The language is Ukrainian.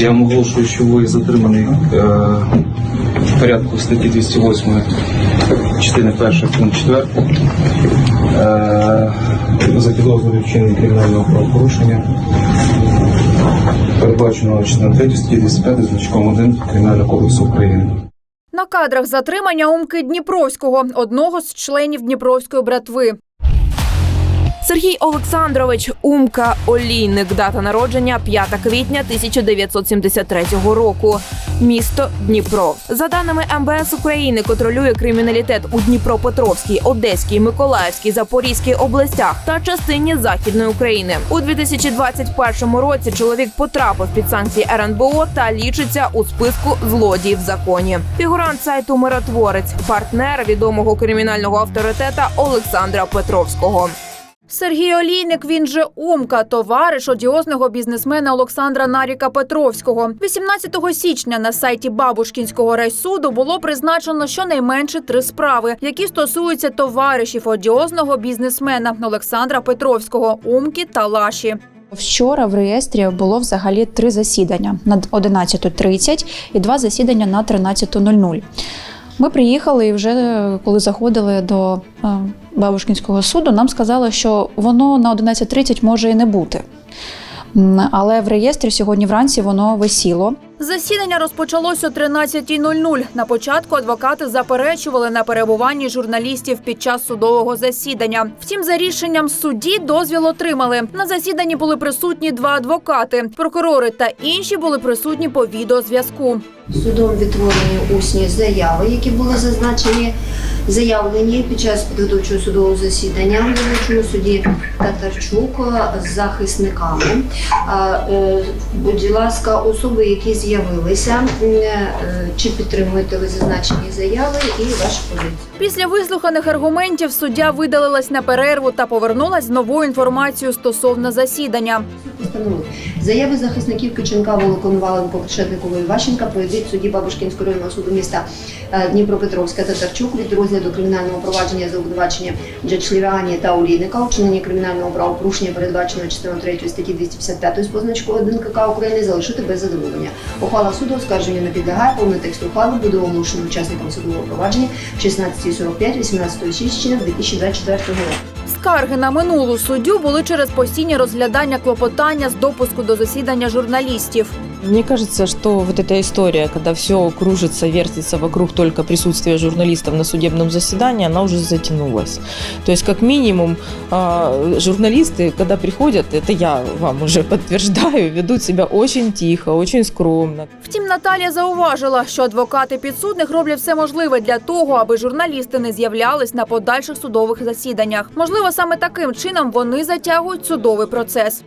Я вам оголошую, що ви затриманий е, в порядку статті 208 частини 1 пункт 4 е, за підозрою вчинення кримінального правопорушення передбаченого частиною 3 статті 205 значком 1 Кримінального кодексу України. На кадрах затримання Умки Дніпровського, одного з членів Дніпровської братви. Сергій Олександрович Умка Олійник. Дата народження 5 квітня 1973 року. Місто Дніпро. За даними МВС України, контролює криміналітет у Дніпропетровській, Одеській, Миколаївській, Запорізькій областях та частині Західної України. У 2021 році чоловік потрапив під санкції РНБО та лічиться у списку злодіїв в законі. Фігурант сайту Миротворець, партнер відомого кримінального авторитета Олександра Петровського. Сергій Олійник, він же Умка, товариш одіозного бізнесмена Олександра Наріка Петровського. 18 січня на сайті Бабушкінського райсуду було призначено щонайменше три справи, які стосуються товаришів одіозного бізнесмена Олександра Петровського, Умки та Лаші. Вчора в реєстрі було взагалі три засідання на 11.30 і два засідання на 13.00. Ми приїхали і вже коли заходили до е, Бабушкінського суду, нам сказали, що воно на 11.30 може і не бути. Але в реєстрі сьогодні вранці воно висіло. Засідання розпочалось о 13.00. На початку адвокати заперечували на перебуванні журналістів під час судового засідання. Втім, за рішенням судді дозвіл отримали. На засіданні були присутні два адвокати. Прокурори та інші були присутні по відеозв'язку. Судом відтворені усні заяви, які були зазначені, заявлені під час підготовчого судового засідання в суді Татарчук з захисниками. Е, Будь ласка, особи, які з'явилися, е, чи підтримуєте ви зазначені заяви і вашу позицію? Після вислуханих аргументів суддя видалилась на перерву та повернулась з новою інформацією стосовно засідання. Постановили. Заяви захисників Киченка, Волоконваленко, Прошетникової Ващенка пройдуть суді Бабушкінського районного суду міста е, Дніпропетровська Татарчук від розгляду кримінального провадження за обвинуваченням Джечлівіані та Олійника у вчиненні кримінального правопорушення, передбаченого частиною 3 статті 255 з позначкою 1 КК України, залишити без задоволення. Ухвала суду оскарження не підлягає. Повний текст ухвали буде оголошено учасникам судового провадження в 16.45 18 січня 2024 року. Скарги на минулу суддю були через постійні розглядання клопотання з допуску до засідання журналістів. Мне кажется, что вот эта история, когда все кружится, вертится вокруг только присутствия журналистов на судебном заседании, она уже затянулась. То есть, как минимум, а, журналисты, когда приходят, это я вам уже подтверждаю, ведут себя очень тихо, очень скромно. Втім, Наталія зауважила, що адвокати підсудних роблять все можливе для того, аби журналісти не з'являлись на подальших судових засіданнях. Можливо, саме таким чином вони затягують судовий процес.